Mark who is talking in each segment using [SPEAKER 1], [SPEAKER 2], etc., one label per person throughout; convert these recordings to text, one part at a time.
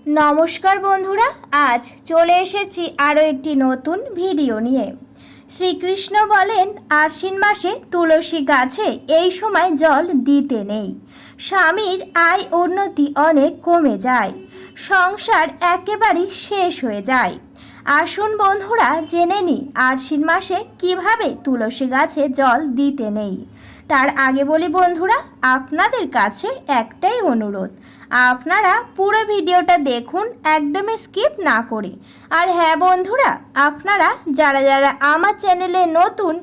[SPEAKER 1] নমস্কার বন্ধুরা, আজ চলে এসেছি আরও একটি নতুন ভিডিও নিয়ে। শ্রীকৃষ্ণ বলেন, আশ্বিন মাসে তুলসী গাছে এই সময় জল দিতে নেই। স্বামীর আয় উন্নতি অনেক কমে যায়। সংসার একেবারেই শেষ হয়ে যায়। আসুন বন্ধুরা, জেনে নিই আশ্বিন মাসে কীভাবে তুলসী গাছে জল দিতে নেই। তার আগে বলি বন্ধুরা, আপনাদের কাছে একটাই অনুরোধ, আপনারা পুরো ভিডিওটা দেখুন, একদমই স্কিপ না করে। আর হ্যাঁ বন্ধুরা, আপনারা যারা যারা আমার চ্যানেলে নতুন,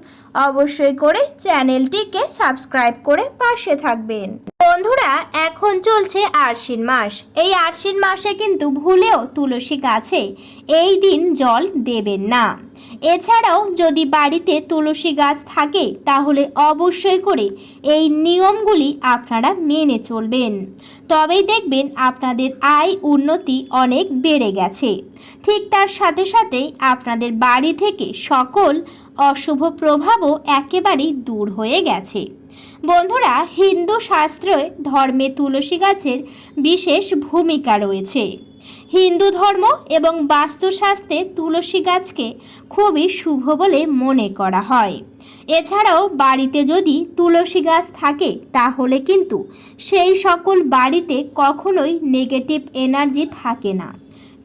[SPEAKER 1] অবশ্যই করে চ্যানেলটিকে সাবস্ক্রাইব করে পাশে থাকবেন। বন্ধুরা, এখন চলছে আশ্বিন মাস। এই আশ্বিন মাসে কিন্তু ভুলেও তুলসী গাছে এই দিন জল দেবেন না। এছাড়াও যদি বাড়িতে তুলসী গাছ থাকে, তাহলে অবশ্যই করে এই নিয়মগুলি আপনারা মেনে চলবেন। তবেই দেখবেন আপনাদের আয় উন্নতি অনেক বেড়ে গেছে। ঠিক তার সাথে সাথে আপনাদের বাড়ি থেকে সকল অশুভ প্রভাবও একেবারেই দূর হয়ে গেছে। বন্ধুরা, হিন্দু শাস্ত্রে ধর্মে তুলসী গাছের বিশেষ ভূমিকা রয়েছে। হিন্দু ধর্ম এবং বাস্তুশাস্ত্রে তুলসী গাছকে খুবই শুভ বলে মনে করা হয়। এছাড়াও বাড়িতে যদি তুলসী গাছ থাকে, তাহলে কিন্তু সেই সকল বাড়িতে কখনোই নেগেটিভ এনার্জি থাকে না।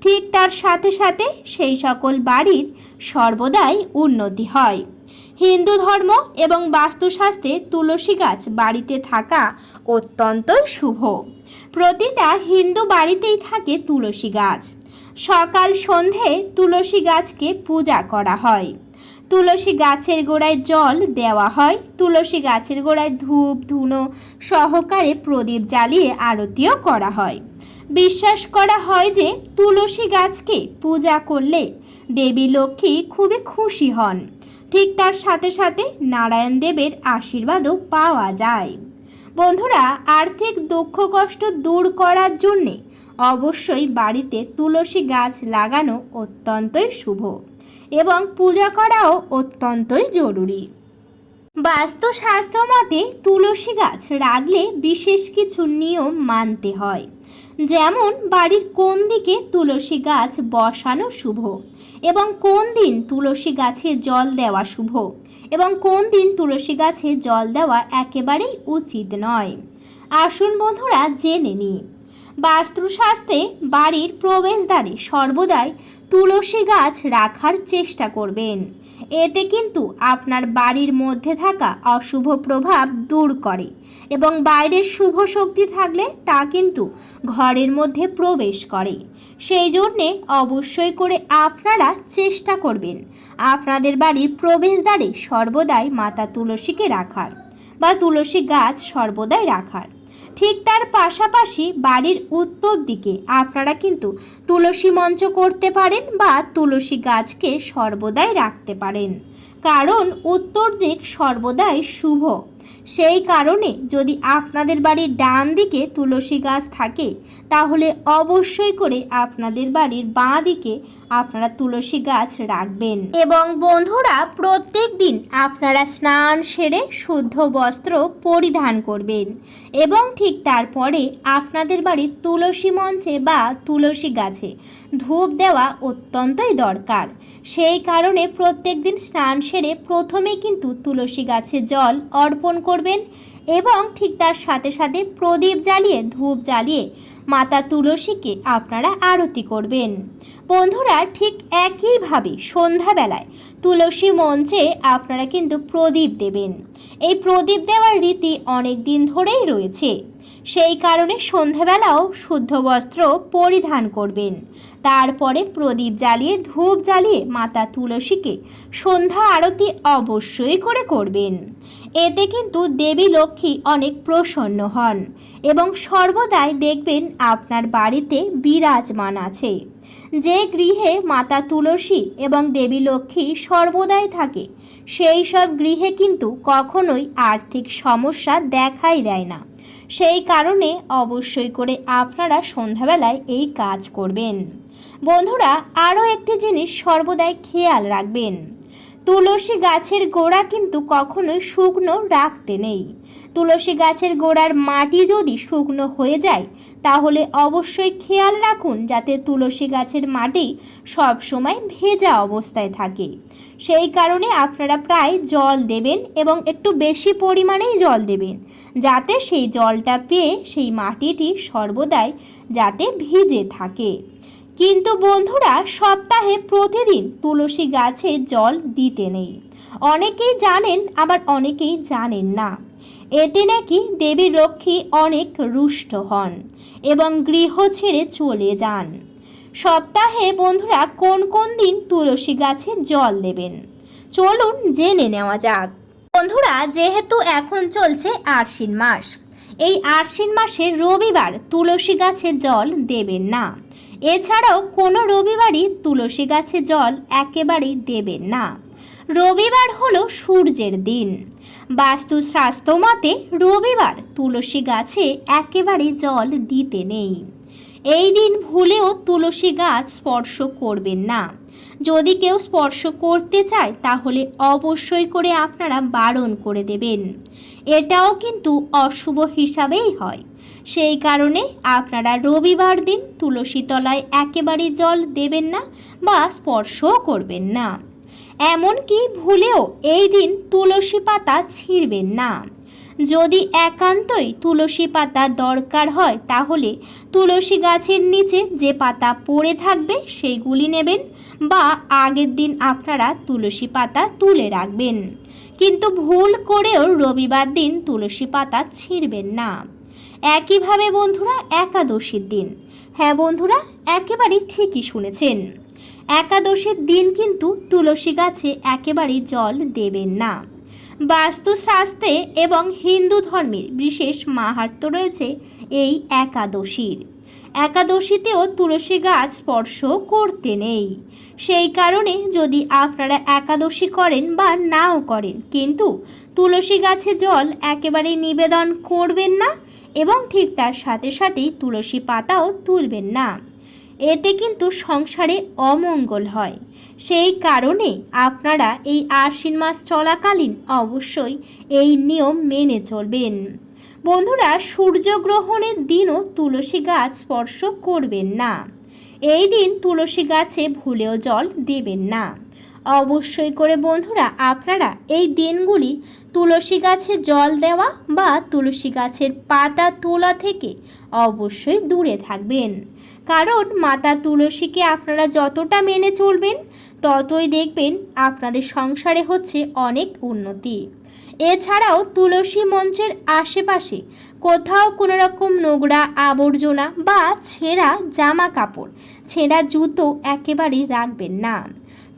[SPEAKER 1] ঠিক তার সাথে সাথে সেই সকল বাড়ির সর্বদাই উন্নতি হয়। হিন্দু ধর্ম এবং বাস্তুশাস্ত্রে তুলসী গাছ বাড়িতে থাকা অত্যন্ত শুভ। প্রতিটা হিন্দু বাড়িতেই থাকে তুলসী গাছ। সকাল, সন্ধে তুলসী গাছকে পূজা করা হয়। তুলসী গাছের গোড়ায় জল দেওয়া হয়। তুলসী গাছের গোড়ায় ধূপ, ধুনো সহকারে প্রদীপ জ্বালিয়ে আরতিও করা হয়। বিশ্বাস করা হয় যে তুলসী গাছকে পূজা করলে দেবী লক্ষ্মী খুবই খুশি হন। ঠিক তার সাথে সাথে নারায়ণ দেবের আশীর্বাদও পাওয়া যায়। বন্ধুরা, আর্থিক দুঃখ কষ্ট দূর করার জন্যে অবশ্যই বাড়িতে তুলসী গাছ লাগানো অত্যন্তই শুভ এবং পূজা করাও অত্যন্তই জরুরি। বাস্তুশাস্ত্র মতে তুলসী গাছ রাখলে বিশেষ কিছু নিয়ম মানতে হয়। যেমন বাড়ির কোন দিকে তুলসী গাছ বসানো শুভ এবং কোন দিন তুলসী গাছে জল দেওয়া শুভ এবং কোন দিন তুলসী গাছে জল দেওয়া একেবারেই উচিত নয়। আসুন বন্ধুরা জেনে নিই। বাস্তুশাস্ত্রে বাড়ির প্রবেশদ্বারে সর্বদাই তুলসী গাছ রাখার চেষ্টা করবেন। এতে কিন্তু আপনার বাড়ির মধ্যে থাকা অশুভ প্রভাব দূর করে এবং বাইরের শুভ শক্তি থাকলে তা কিন্তু ঘরের মধ্যে প্রবেশ করে। সেই জন্যে অবশ্যই করে আপনারা চেষ্টা করবেন আপনাদের বাড়ির প্রবেশদ্বারে সর্বদাই মাতা তুলসীকে রাখার বা তুলসী গাছ সর্বদাই রাখার। ঠিক তার পাশাপাশি বাড়ির উত্তর দিকে আপনারা কিন্তু তুলসী মঞ্চ করতে পারেন বা তুলসী গাছকে সর্বদাই রাখতে পারেন। কারণ উত্তর দিক সর্বদাই শুভ। সেই কারণে যদি আপনাদের বাড়ির ডান দিকে তুলসী গাছ থাকে তাহলে অবশ্যই করে আপনাদের বাড়ির বাঁ দিকে আপনারা তুলসী গাছ রাখবেন। এবং বন্ধুরা, প্রত্যেক দিন আপনারা স্নান সেরে শুদ্ধ বস্ত্র পরিধান করবেন। এবং ঠিক তারপরে আপনাদের বাড়ির তুলসী মঞ্চে বা তুলসী গাছে ধূপ দেওয়া অত্যন্তই দরকার। সেই কারণে প্রত্যেক দিন স্নান সেরে প্রথমে কিন্তু তুলসী গাছে জল অর্পণ করবেন। এবং ঠিক তার সাথে সাথে প্রদীপ জ্বালিয়ে, ধূপ জ্বালিয়ে মাতা তুলসীকে আপনারা আরতি করবেন। বন্ধুরা, ঠিক একইভাবে সন্ধ্যাবেলায় তুলসী মঞ্চে আপনারা কিন্তু প্রদীপ দেবেন। এই প্রদীপ দেওয়ার রীতি অনেক দিন ধরেই রয়েছে। সেই কারণে সন্ধ্যাবেলাও শুদ্ধ বস্ত্র পরিধান করবেন। তারপরে প্রদীপ জ্বালিয়ে, ধূপ জ্বালিয়ে মাতা তুলসীকে সন্ধ্যা আরতি অবশ্যই করে করবেন। এতে কিন্তু দেবী লক্ষ্মী অনেক প্রসন্ন হন এবং সর্বদাই দেখবেন আপনার বাড়িতে বিরাজমান আছে। যে গৃহে মাতা তুলসী এবং দেবী লক্ষ্মী সর্বদাই থাকে, সেই সব গৃহে কিন্তু কখনোই আর্থিক সমস্যা দেখাই দেয় না। সেই কারণে অবশ্যই করে আপনারা সন্ধ্যাবেলায় এই কাজ করবেন। বন্ধুরা, আরও একটি জিনিস সর্বদাই খেয়াল রাখবেন। তুলসী গাছের গোড়া কিন্তু কখনোই শুকনো রাখতে নেই। তুলসী গাছের গোড়ার মাটি যদি শুকনো হয়ে যায়, তাহলে অবশ্যই খেয়াল রাখুন যাতে তুলসী গাছের মাটি সব সময় ভেজা অবস্থায় থাকে। সেই কারণে আপনারা প্রায় জল দেবেন এবং একটু বেশি পরিমাণেই জল দেবেন, যাতে সেই জলটা পেয়ে সেই মাটিটি সর্বদাই যাতে ভিজে থাকে। কিন্তু বন্ধুরা, সপ্তাহে প্রতিদিন তুলসী গাছে জল দিতে নেই। অনেকেই জানেন, আবার অনেকেই জানেন না। এতে নাকি দেবী লক্ষ্মী অনেক রুষ্ট হন এবং গৃহ ছেড়ে চলে যান। সপ্তাহে বন্ধুরা কোন কোন দিন তুলসী গাছে জল দেবেন? চলুন জেনে নেওয়া যাক। বন্ধুরা, যেহেতু এখন চলছে আশ্বিন মাস, এই আশ্বিন মাসে রবিবার তুলসী গাছে জল দেবেন না। এছাড়াও কোনো রবিবারই তুলসী গাছে জল একেবারেই দেবেন না। রবিবার হলো সূর্যের দিন। বাস্তুশাস্ত্র মতে রবিবার তুলসী গাছে একেবারে জল দিতে নেই। এই দিন ভুলেও তুলসী গাছ স্পর্শ করবেন না। যদি কেউ স্পর্শ করতে চায়, তাহলে অবশ্যই করে আপনারা বারণ করে দেবেন। এটাও কিন্তু অশুভ হিসাবেই হয়। সেই কারণে আপনারা রবিবার দিন তুলসী তলায় একেবারে জল দেবেন না বা স্পর্শও করবেন না। এমনকি ভুলেও এই দিন তুলসী পাতা ছিঁড়বেন না। যদি একান্তই তুলসী পাতা দরকার হয়, তাহলে তুলসী গাছের নিচে যে পাতা পড়ে থাকবে, সেইগুলি নেবেন বা আগের দিন আপনারা তুলসী পাতা তুলে রাখবেন। কিন্তু ভুল করেও রবিবার দিন তুলসী পাতা ছিঁড়বেন না। একইভাবে বন্ধুরা, একাদশীর দিন। হ্যাঁ বন্ধুরা, একেবারে ঠিকই শুনেছেন। একাদশীর দিন কিন্তু তুলসী গাছে একেবারেই জল দেবেন না। বাস্তুশাস্ত্রে এবং হিন্দু ধর্মের বিশেষ মাহাত্ম রয়েছে এই একাদশীর। একাদশীতেও তুলসী গাছ স্পর্শ করতে নেই। সেই কারণে যদি আপনারা একাদশী করেন বা নাও করেন, কিন্তু তুলসী গাছে জল একেবারে নিবেদন করবেন না এবং ঠিক তার সাথে সাথেই তুলসী পাতাও তুলবেন না। এতে কিন্তু সংসারে অমঙ্গল হয়। সেই কারণে আপনারা এই আশ্বিন মাস চলাকালীন অবশ্যই এই নিয়ম মেনে চলবেন। বন্ধুরা, সূর্যগ্রহণের দিনও তুলসী গাছ স্পর্শ করবেন না। এই দিন তুলসী গাছে ভুলেও জল দেবেন না। অবশ্যই করে বন্ধুরা, আপনারা এই দিনগুলি তুলসী গাছে জল দেওয়া বা তুলসী গাছের পাতা তোলা থেকে অবশ্যই দূরে থাকবেন। কারণ মাতা তুলসীকে আপনারা যতটা মেনে চলবেন, ততই দেখবেন আপনাদের সংসারে হচ্ছে অনেক উন্নতি। এছাড়াও তুলসী মঞ্চের আশেপাশে কোথাও কোনো রকম নোংরা আবর্জনা বা ছেঁড়া জামা কাপড় ছেঁড়া জুতো একেবারেই রাখবেন না।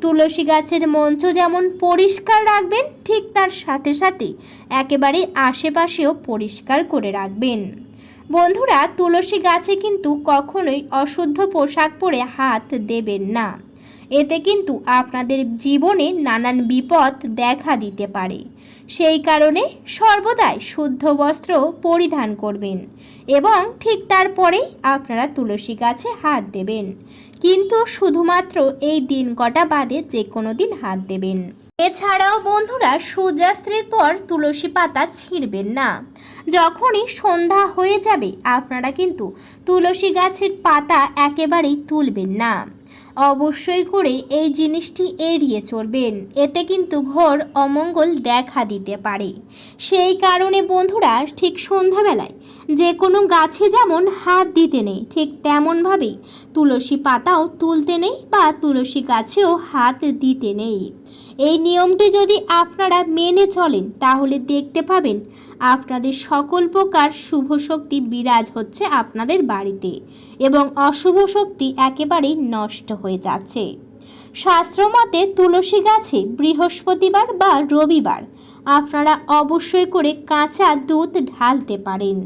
[SPEAKER 1] তুলসী গাছের মঞ্চ যেমন পরিষ্কার রাখবেন, ঠিক তার সাথে সাথে একেবারে আশেপাশেও পরিষ্কার করে রাখবেন। বন্ধুরা, তুলসী গাছে কিন্তু কখনোই অশুদ্ধ পোশাক পরে হাত দেবেন না। এতে কিন্তু আপনাদের জীবনে নানান বিপদ দেখা দিতে পারে। সেই কারণে সর্বদাই শুদ্ধ বস্ত্র পরিধান করবেন এবং ঠিক তারপরেই আপনারা তুলসী গাছে হাত দেবেন। কিন্তু শুধুমাত্র এই দিন কটা বাদে যে কোনো দিন হাত দেবেন। এছাড়াও বন্ধুরা সূর্যাস্তের পর তুলসী পাতা ছিঁড়বেন না। যখনই সন্ধ্যা হয়ে যাবে, আপনারা কিন্তু তুলসী গাছের পাতা একেবারেই তুলবেন না। অবশ্যই করে এই জিনিসটি এড়িয়ে চলবেন। এতে কিন্তু ঘোর অমঙ্গল দেখা দিতে পারে। সেই কারণে বন্ধুরা ঠিক সন্ধ্যাবেলায় যে কোনো গাছে যেমন হাত দিতে নেই, ঠিক তেমনভাবেই তুলসী পাতাও তুলতে নেই বা তুলসী গাছেও হাত দিতে নেই। এই নিয়মটি যদি আপনারা মেনে চলেন, তাহলে দেখতে পাবেন আপনাদের সকল প্রকার শুভ শক্তি বিরাজ হচ্ছে আপনাদের বাড়িতে এবং অশুভ শক্তি একেবারেই নষ্ট হয়ে যাচ্ছে। শাস্ত্রমতে তুলসী গাছে বৃহস্পতিবার বা রবিবার আপনারা অবশ্যই করে কাঁচা দুধ ঢালতে পারেন।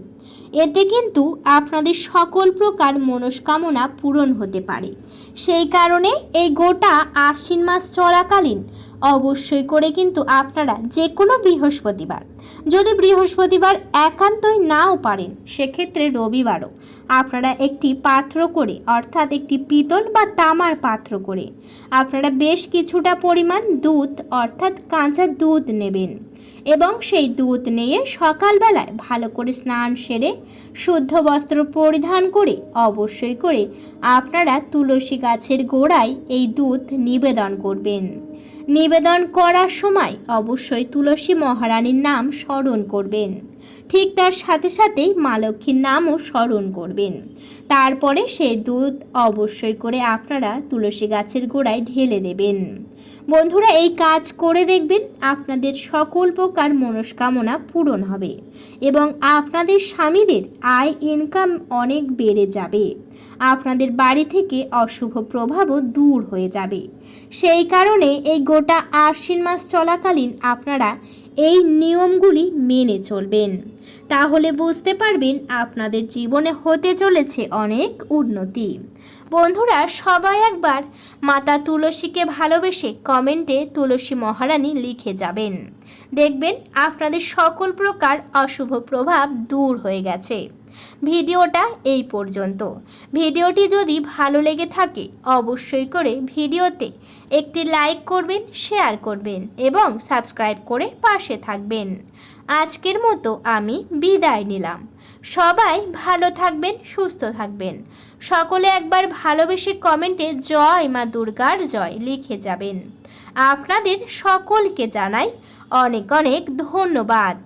[SPEAKER 1] এতে কিন্তু আপনাদের সকল প্রকার মনস্কামনা পূরণ হতে পারে। সেই কারণে এই গোটা আশ্বিন মাস চলাকালীন অবশ্যই করে কিন্তু আপনারা যে কোনো বৃহস্পতিবার। যদি বৃহস্পতিবার একান্তই নাও পারেন, সেক্ষেত্রে রবিবারও আপনারা একটি পাত্র করে, অর্থাৎ একটি পিতল বা তামার পাত্র করে, আপনারা বেশ কিছুটা পরিমাণ দুধ, অর্থাৎ কাঁচা দুধ নেবেন এবং সেই দুধ নিয়ে সকালবেলায় ভালো করে স্নান সেরে, শুদ্ধ বস্ত্র পরিধান করে, অবশ্যই করে আপনারা তুলসী গাছের গোড়ায় এই দুধ নিবেদন করবেন। নিবেদন করার সময় অবশ্যই তুলসী মহারানীর নাম স্মরণ করবেন। ঠিক তার সাথে সাথেই মা লক্ষ্মীর নামও স্মরণ করবেন। তারপরে সেই দুধ অবশ্যই করে আপনারা তুলসী গাছের গোড়ায় ঢেলে দেবেন। বন্ধুরা, এই কাজ করে দেখবেন আপনাদের সকল প্রকার মনস্কামনা পূরণ হবে এবং আপনাদের স্বামীদের আয় ইনকাম অনেক বেড়ে যাবে। আপনাদের বাড়ি থেকে অশুভ প্রভাবও দূর হয়ে যাবে। সেই কারণে এই গোটা আশ্বিন মাস চলাকালীন আপনারা এই নিয়মগুলি মেনে চলবেন। তাহলে বুঝতে পারবেন আপনাদের জীবনে হতে চলেছে অনেক উন্নতি। বন্ধুরা, সবাই একবার মাতা তুলসীকে ভালোবেসে কমেন্টে তুলসী মহারানী লিখে যাবেন। দেখবেন আপনাদের সকল প্রকার অশুভ প্রভাব দূর হয়ে গেছে। ভিডিওটা এই পর্যন্ত। ভিডিওটি যদি ভালো লেগে থাকে, অবশ্যই করে ভিডিওতে একটি লাইক করবেন, শেয়ার করবেন এবং সাবস্ক্রাইব করে পাশে থাকবেন। আজকের মতো আমি বিদায় নিলাম। সবাই ভালো থাকবেন, সুস্থ থাকবেন। সকলে একবার ভালোবেসে কমেন্টে জয় মা দুর্গার জয় লিখে যাবেন। আপনাদের সকলকে জানাই অনেক অনেক ধন্যবাদ।